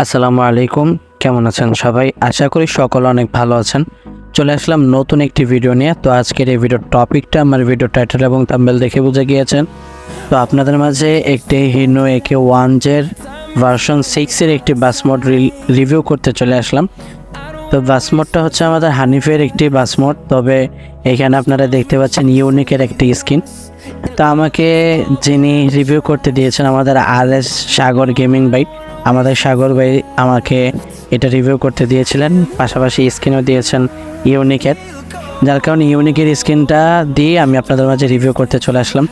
আসসালামু আলাইকুম, কেমন আছেন সবাই? আশা করি সকল অনেক ভালো আছেন। চলে আসলাম নতুন একটি ভিডিও নিয়ে। তো আজকের এই ভিডিওর টপিকটা আমার ভিডিও টাইটেল এবং থাম্বেল দেখে বুঝে গিয়েছেন। তো আপনাদের মাঝে একটি হিনো একে ওয়ান জের ভার্সন সিক্সের একটি বাস মোড রিভিউ করতে চলে আসলাম। তো বাস মোডটা হচ্ছে আমাদের হানিফের একটি বাস মোড তবে এখানে আপনারা দেখতে পাচ্ছেন ইউনিকের একটি স্কিন। তো আমাকে যিনি রিভিউ করতে দিয়েছেন আমাদের R S Sagar gaming bike আমাদের সাগর ভাই আমাকে এটা রিভিউ করতে দিয়েছিলেন, পাশাপাশি স্ক্রিনও দিয়েছেন ইউনিকের যার কারণে ইউনিকের স্ক্রিনটা দিয়ে আমি আপনাদের মাঝে রিভিউ করতে চলে আসলাম।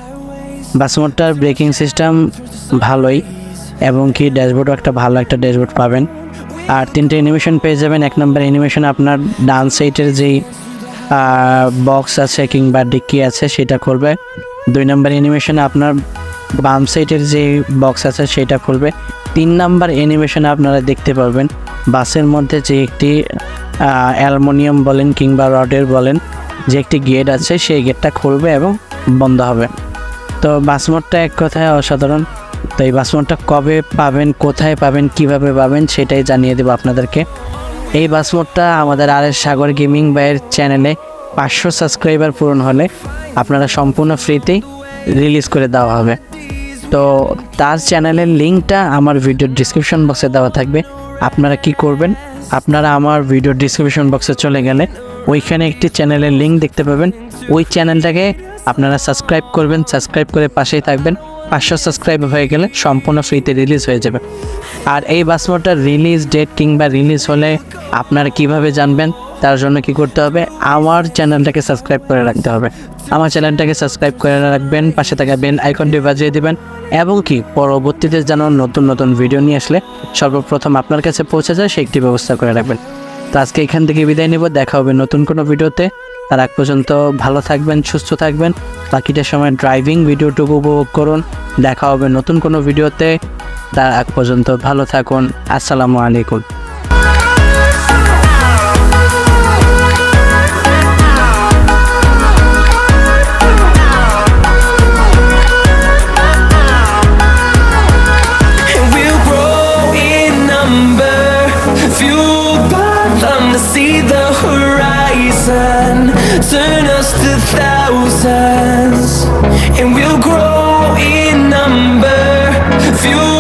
বাসমোটটার ব্রেকিং সিস্টেম ভালোই, এবং কি ড্যাশবোর্ডও একটা ভালো একটা ড্যাশবোর্ড পাবেন। আর তিনটে অ্যানিমেশন পেয়ে যাবেন। এক নম্বর অ্যানিমেশন আপনার ডান সাইটের যেই বক্স আছে কিংবা ডিক্কি আছে, সেটা খুলবে। দুই নম্বর অ্যানিমেশনে আপনার বাম সাইটের যে বক্স আছে, সেটা খুলবে। তিন নাম্বার অ্যানিমেশনে আপনারা দেখতে পারবেন, বাসের মধ্যে যে একটি অ্যালমোনিয়াম বলেন কিংবা রডের বলেন যে একটি গেট আছে, সেই গেটটা খুলবে এবং বন্ধ হবে। তো বাস মোডটা এক কথায় অসাধারণ। তো এই বাস মোডটা কবে পাবেন, কোথায় পাবেন, কীভাবে পাবেন সেটাই জানিয়ে দেবো আপনাদেরকে। এই বাস মোডটা আমাদের আর এস সাগর গেমিং বাইয়ের চ্যানেলে পাঁচশো সাবস্ক্রাইবার পূরণ হলে আপনারা সম্পূর্ণ ফ্রিতেই রিলিজ করে দেওয়া হবে। তো তার চ্যানেলের লিঙ্কটা আমার ভিডিওর ডিসক্রিপশন বক্সে দেওয়া থাকবে। আপনারা কি করবেন? আপনারা আমার ভিডিওর ডিসক্রিপশন বক্সে চলে গেলে ওইখানে একটি চ্যানেলের লিঙ্ক দেখতে পাবেন। ওই চ্যানেলটাকে আপনারা সাবস্ক্রাইব করবেন সাবস্ক্রাইব করে পাশেই থাকবেন। পাঁচশো সাবস্ক্রাইব হয়ে গেলে সম্পূর্ণ ফ্রিতে রিলিজ হয়ে যাবে। আর এই বাসমোটার রিলিজ ডেট কিংবা রিলিজ হলে আপনারা কীভাবে জানবেন? তার জন্য কি করতে হবে? আমার চ্যানেলটাকে সাবস্ক্রাইব করে রাখতে হবে। আমার চ্যানেলটাকে সাবস্ক্রাইব করে রাখবেন, পাশে থাকা বেল আইকনটি বাজিয়ে দেবেন। এবং কি, পরবর্তীতে যেন নতুন নতুন ভিডিও নিয়ে আসলে সর্বপ্রথম আপনার কাছে পৌঁছে যায় সেই একটি ব্যবস্থা করে রাখবেন। তো আজকে এখান থেকে বিদায় নেব, দেখা হবে নতুন কোনো ভিডিওতে। তার আগ পর্যন্ত ভালো থাকবেন, সুস্থ থাকবেন, বাকিটা সময় ড্রাইভিং ভিডিওটুকু উপভোগ করুন। দেখা হবে নতুন কোনো ভিডিওতে। তার আগ পর্যন্ত ভালো থাকুন, আসসালামু আলাইকুম। if you